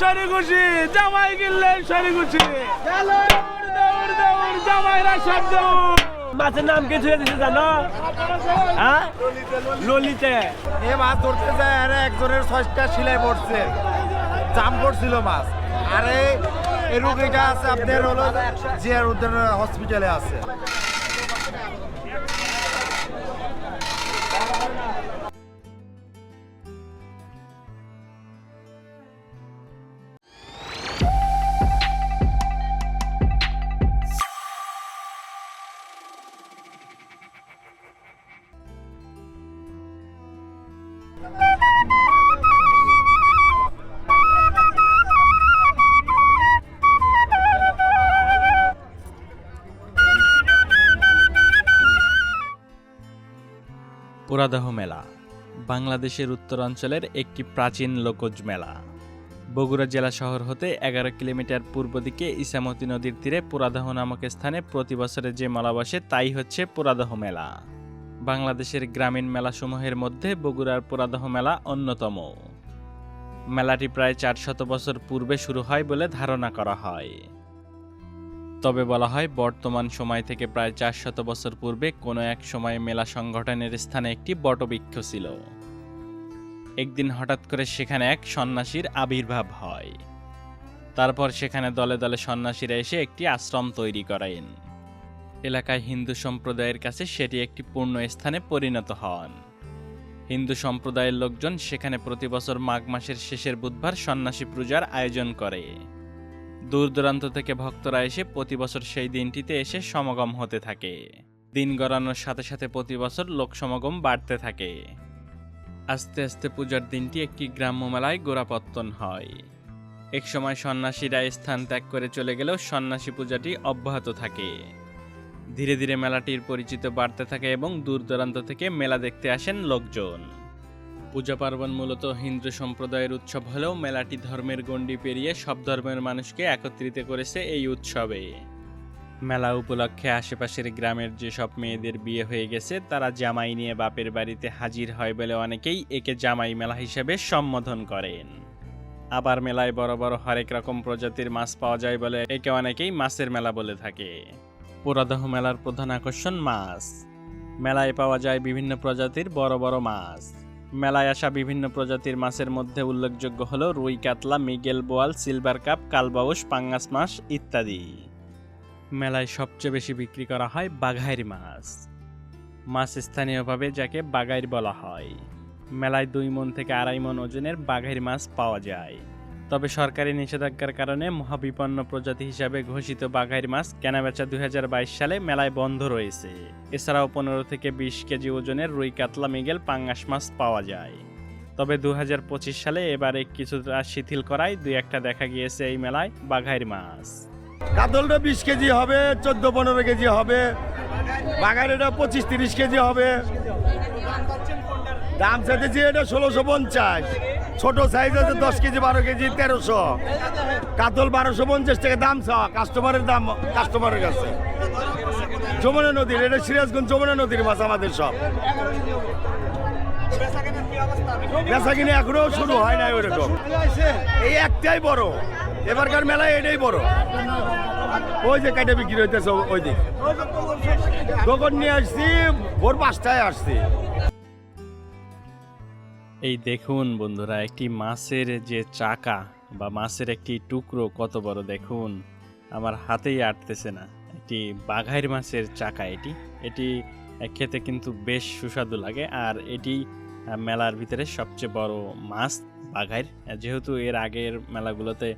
Sorry খুশি জামাই কিনলে সরি খুশি জামাইরা সব মাছের নাম কি ছুঁয়ে দিছে জানো? হ্যাঁ? ললিতে। এ মাছ ধরতে যায়, আরে একজনের ছয়টা সিলাই পড়ছে। জাম পড়ছিল মাছ। আরে, এই রুগীটা আছে, আপনার হলো জিয়ার উদ্যান হসপিটালে আছে। পুরাদহ মেলা, বাংলাদেশের উত্তরাঞ্চলের একটি প্রাচীন লোকজ মেলা। বগুড়া জেলা শহর হতে এগারো কিলোমিটার পূর্ব দিকে ইসামতি নদীর তীরে পুরাদহ নামক স্থানে প্রতি বছরে যে মেলা বসে, তাই হচ্ছে পুরাদহ মেলা। বাংলাদেশের গ্রামীণ মেলাসমূহের মধ্যে বগুড়ার পুরাদহ মেলা অন্যতম। মেলাটি প্রায় চারশত বছর পূর্বে শুরু হয় বলে ধারণা করা হয়। তবে বলা হয়, বর্তমান সময় থেকে প্রায় চারশত বছর পূর্বে কোনো এক সময়ে মেলা সংগঠনের স্থানে একটি বটবৃক্ষ ছিল। একদিন হঠাৎ করে সেখানে এক সন্ন্যাসীর আবির্ভাব হয়। তারপর সেখানে দলে দলে সন্ন্যাসীরা এসে একটি আশ্রম তৈরি করেন। এলাকায় হিন্দু সম্প্রদায়ের কাছে সেটি একটি পূর্ণ স্থানে পরিণত হন। হিন্দু সম্প্রদায়ের লোকজন সেখানে প্রতি বছর মাঘ মাসের শেষের বুধবার সন্ন্যাসী পূজার আয়োজন করে। দূর দূরান্ত থেকে ভক্তরা এসে প্রতি বছর সেই দিনটিতে এসে সমাগম হতে থাকে। দিন গড়ানোর সাথে সাথে প্রতি বছর লোক সমাগম বাড়তে থাকে। আস্তে আস্তে পূজার দিনটি একটি গ্রাম্য মেলায় গোড়াপত্তন হয়। এক সময় সন্ন্যাসীরা স্থান ত্যাগ করে চলে গেলেও সন্ন্যাসী পূজাটি অব্যাহত থাকে। ধীরে ধীরে মেলাটির পরিচিত বাড়তে থাকে এবং দূর দূরান্ত থেকে মেলা দেখতে আসেন লোকজন। পূজা পার্বণ মূলত হিন্দু সম্প্রদায়ের উৎসব হলেও মেলাটি ধর্মের গণ্ডি পেরিয়ে সব ধর্মের মানুষকে একত্রিত করেছে এই উৎসবে। মেলা উপলক্ষে আশেপাশের গ্রামের যেসব মেয়েদের বিয়ে হয়ে গেছে, তারা জামাই নিয়ে বাপের বাড়িতে হাজির হয় বলে অনেকেই একে জামাই মেলা হিসেবে সম্বোধন করেন। আবার মেলায় বড় বড় হরেক রকম প্রজাতির মাছ পাওয়া যায় বলে একে অনেকেই মাছের মেলা বলে থাকে। পুরাদহ মেলার প্রধান আকর্ষণ মাছ। মেলায় পাওয়া যায় বিভিন্ন প্রজাতির বড় বড় মাছ। মেলায় আসা বিভিন্ন প্রজাতির মাছের মধ্যে উল্লেখযোগ্য হল রুই কাতলা, মিগেল বোয়াল, সিলভার কাপ, কালবাউস, পাঙ্গাস মাছ ইত্যাদি। মেলায় সবচেয়ে বেশি বিক্রি করা হয় বাঘাইর মাছ। মাছ স্থানীয়ভাবে যাকে বাগাইর বলা হয়। মেলায় দুই মন থেকে আড়াই মন ওজনের বাঘের মাছ পাওয়া যায়। তবে সরকারি নিষেধাজ্ঞার কারণে মহাবিপন্ন প্রজাতি হিসাবে ঘোষিত বাঘাইর মাছ কেনাবেচা দু হাজার বাইশ সালে মেলায় বন্ধ রয়েছে। এছাড়াও পনেরো থেকে বিশ কেজি ওজনের রুই কাতলা মিগেল পাঙ্গাস মাছ পাওয়া যায়। তবে দু হাজার পঁচিশ সালে এবারে কিছুটা শিথিল করায় দুই একটা দেখা গিয়েছে এই মেলায় বাঘাইর মাছ। কাতলটা বিশ কেজি হবে, চোদ্দ পনেরো কেজি হবে বাগানেটা পঁচিশ তিরিশ কেজি হবে। দাম চাইতেছি এটা ষোলোশো পঞ্চাশ। ছোট সাইজ আছে দশ কেজি, বারো কেজি, তেরোশো। কাতল বারোশো পঞ্চাশ টাকা দাম চাওয়া কাস্টমারের দাম কাস্টমারের কাছে। যমুনা নদীর, এটা সিরাজগঞ্জ যমুনা নদীর মাছ আমাদের সব। বেচা কিনে এখনও শুরু হয় নাই ওইরকম। এই একটাই বড়। এবারকার মেলায় এটাই বড়। ওই যে কাটে বিক্রি হইতেছে ওই দিক। তখন নিয়ে আসছি, ভোর পাঁচটায় আসছি। এই দেখুন বন্ধুরা একটি মাছের যে চাকা বা মাছের একটি টুকরো কত বড় দেখুন আমার হাতেই আটতেছে না একটি বাঘাইর মাছের চাকা এটি এটি খেতে কিন্তু বেশ সুস্বাদু লাগে আর এটি মেলার ভিতরে সবচেয়ে বড় মাছ বাঘাইর যেহেতু এর আগের মেলাগুলোতে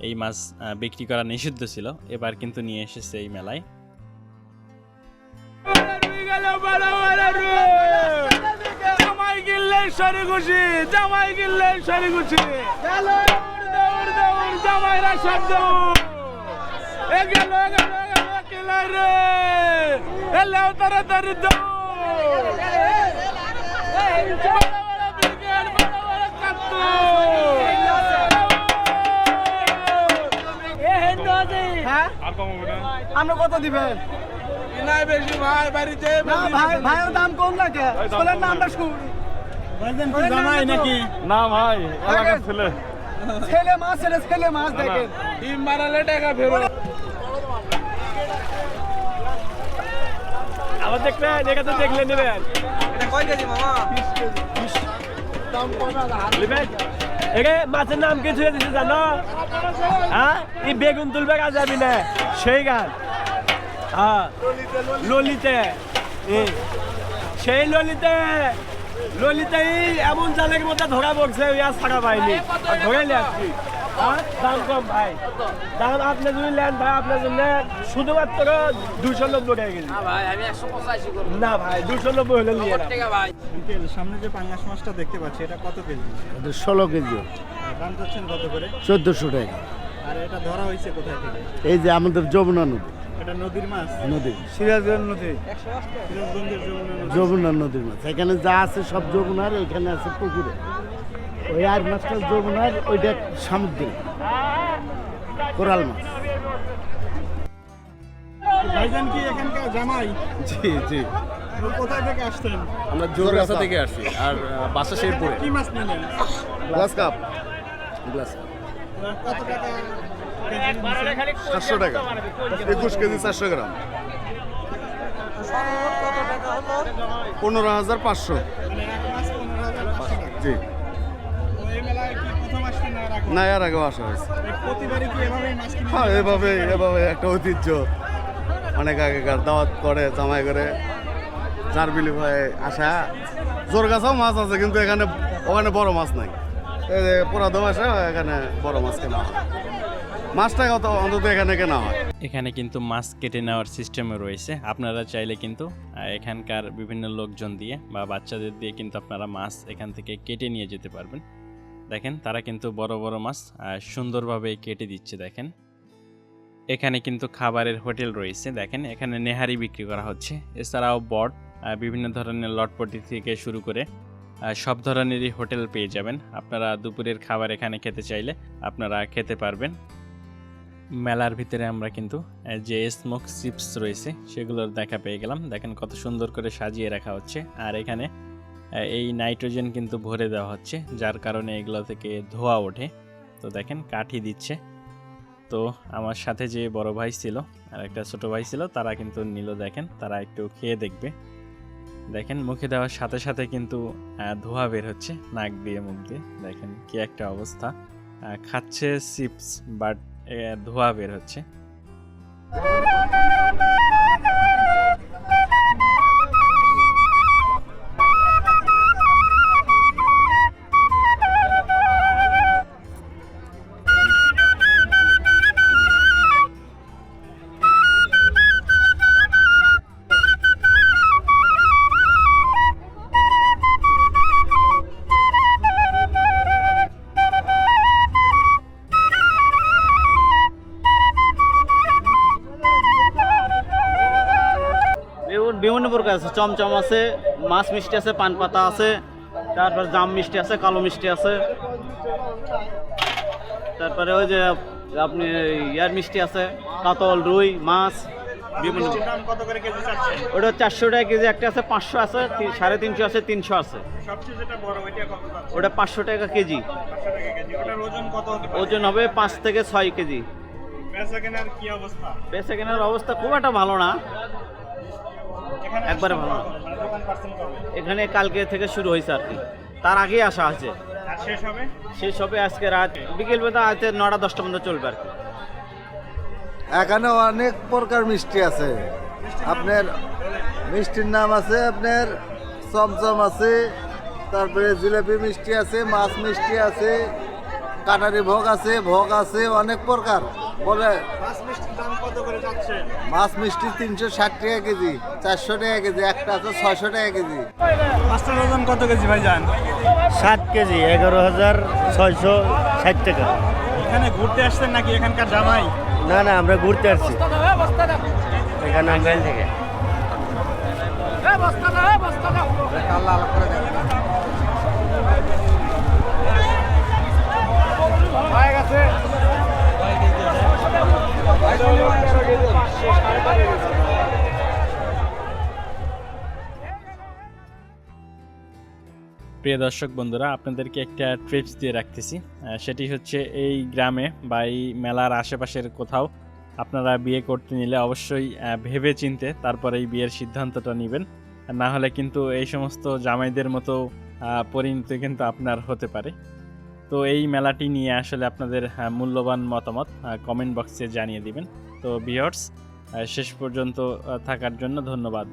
এই মাছ বিক্রি করা নিষিদ্ধ ছিল এবার কিন্তু নিয়ে এসেছে এই মেলায় কিনলে সরি খুশি জামাই কিনলে সরি খুশি জামাইরা সব দৌড়। এ গেল গেল গেল কিলাই রে? এলেও তাড়াতাড়ি দৌড়। বড় বড় ব্রিগেড বড় বড় আমরা কত দিবেন নাই বেশি ভাই বাড়িতে না ভাই ভাইয়ের দাম কম লাগে শোনেন না আমরা না ভাই এলাকার ছেলে। ছেলে মাছ ছেলে ছেলে মাছ দেখেন। ডিম বাড়ালে টাকা ফেরত। আবার দেখলে দেখে তো দেখলে নেবেন। মাছের নাম কি ছুঁয়ে দিছে জানো? হ্যাঁ? এই বেগুন তুলবে কাজ যাবি না। সেই গান হ্যাঁ। ললিতে। সেই ললিতে। ললিতে এই এমন জালের মধ্যে ধরা পড়ছে ওই আর ছাড়া পাইনি। আর ধরে নিয়ে আসছি। হ্যাঁ? দাম কম ভাই। দাম আপনি যদি নেন ভাই আপনার জন্য শুধুমাত্র দুশো নব্বই টাকা কেজি। ভাই আমি একশো পঁচাশি করব। না ভাই দুশো নব্বই হলে নিয়ে ভাই। সামনে যে পাঙ্গাস মাছটা দেখতে পাচ্ছি এটা কত কেজি? ষোলো কেজি। দাম চাচ্ছেন কত করে? চোদ্দোশো টাকা। আর এটা ধরা হয়েছে কোথায় থেকে? এই যে আমাদের যমুনা নদী। এটা নদীর মাছ। নদী। সিরাজগঞ্জ নদী। সিরাজগঞ্জের যমুনা নদীর মাছ। এখানে যা আছে সব যমুনার এখানে আছে পুকুরে। ওই আর মাছটা যমুনার ওইটা সামুদ্রিক। কোরাল মাছ। ভাইজান কি এখানকার জামাই? জি জি। তো থেকে আমরা জোরগাছা থেকে আসছি আর বাসা শেরপুরে। কি মাছ নিলেন? Glass cup. গ্লাস কত টাকা? কেজি নিচ্ছেন? সাতশো টাকা। একুশ কেজি চারশো গ্রাম। পনেরো হাজার পাঁচশো। জি। না, এর আগেও আসা হয়েছে। এভাবেই হ্যাঁ এভাবে এভাবে একটা ঐতিহ্য। অনেক আগেকার দাওয়াত করে, জামাই করে। চার বিলি হয়ে আসা। জোর গাছাও মাছ আছে, কিন্তু এখানে, ওখানে বড় মাছ নাই। যে পুরাদো আসে এখানে বড় মাছ কেনা হয়। মাছটা কত অন্তত এখানে কেনা হয়? এখানে কিন্তু মাছ কেটে নেওয়ার সিস্টেমও রয়েছে। আপনারা চাইলে কিন্তু এখানকার বিভিন্ন লোকজন দিয়ে বা বাচ্চাদের দিয়ে কিন্তু আপনারা মাছ এখান থেকে কেটে নিয়ে যেতে পারবেন। দেখেন, তারা কিন্তু বড় বড় মাছ সুন্দরভাবে কেটে দিচ্ছে, দেখেন। এখানে কিন্তু খাবারের হোটেল রয়েছে, দেখেন। এখানে নেহারি বিক্রি করা হচ্ছে। এছাড়াও বট বিভিন্ন ধরনের লটপটি থেকে শুরু করে সব ধরনেরই হোটেল পেয়ে যাবেন। আপনারা দুপুরের খাবার এখানে খেতে চাইলে আপনারা খেতে পারবেন। মেলার ভিতরে আমরা কিন্তু যে স্মোক চিপস রয়েছে, সেগুলোর দেখা পেয়ে গেলাম। দেখেন কত সুন্দর করে সাজিয়ে রাখা হচ্ছে। আর এখানে এই নাইট্রোজেন কিন্তু ভরে দেওয়া হচ্ছে, যার কারণে এগুলো থেকে ধোয়া ওঠে। তো দেখেন, কাঠি দিচ্ছে। তো আমার সাথে যে বড় ভাই ছিল, আর একটা ছোট ভাই ছিল, তারা কিন্তু নিল, দেখেন, তারা একটু খেয়ে দেখবে। দেখেন, মুখে দেওয়ার সাথে সাথে কিন্তু ধোঁয়া বের হচ্ছে, নাক দিয়ে, মুখ দিয়ে। দেখেন, কি একটা অবস্থা। খাচ্ছে চিপস বাট ধোঁয়া বের হচ্ছে। আছে চমচম আছে মাছ মিষ্টি আছে পান পাতা আছে তারপর জাম মিষ্টি আছে কালো মিষ্টি আছে। তারপরে ওই যে আপনি ইয়ার মিষ্টি আছে কাতল রুই মাছ বিভিন্ন। ওটা চারশো টাকা কেজি একটা আছে পাঁচশো আছে সাড়ে তিনশো আছে তিনশো আছে। ওটা পাঁচশো টাকা কেজি। ওজন হবে পাঁচ থেকে ছয় কেজি। বেচা কেনার অবস্থা খুব একটা ভালো না। একবারে ভালো। না। এখানে কালকে থেকে শুরু হয়েছে আর কি। তার আগেই আসা আছে। আর শেষ হবে? শেষ হবে আজকে রাত। বিকেল বেলা আজকে নটা দশটা পর্যন্ত চলবে আর কি। এখানে অনেক প্রকার মিষ্টি আছে। আপনার মিষ্টির নাম আছে আপনার চমচম আছে তারপরে জিলাপি মিষ্টি আছে মাছ মিষ্টি আছে কাটারি ভোগ আছে ভোগ আছে অনেক প্রকার। বলে মাছ করে মিষ্টি তিনশো ষাট টাকা কেজি চারশো টাকা কেজি একটা আছে ছয়শো টাকা কেজি। মাছটার ওজন কত কেজি ভাই যান সাত কেজি এগারো হাজার ছয়শো ষাট টাকা। এখানে ঘুরতে আসছেন নাকি এখানকার জামাই? না না আমরা ঘুরতে আসছি। এখানে আঙ্গাইল থেকে প্রিয় দর্শক বন্ধুরা, আপনাদেরকে একটা ট্রিপস দিয়ে রাখতেছি। সেটি হচ্ছে এই গ্রামে বা এই মেলার আশেপাশের কোথাও আপনারা বিয়ে করতে নিলে অবশ্যই ভেবে চিনতে তারপরে এই বিয়ের সিদ্ধান্তটা নেবেন। না হলে কিন্তু এই সমস্ত জামাইদের মতো পরিণতি কিন্তু আপনার হতে পারে। তো এই মেলাটি নিয়ে আসলে আপনাদের মূল্যবান মতামত কমেন্ট বক্সে জানিয়ে দিবেন। তো বিয়ার্স শেষ পর্যন্ত থাকার জন্য ধন্যবাদ।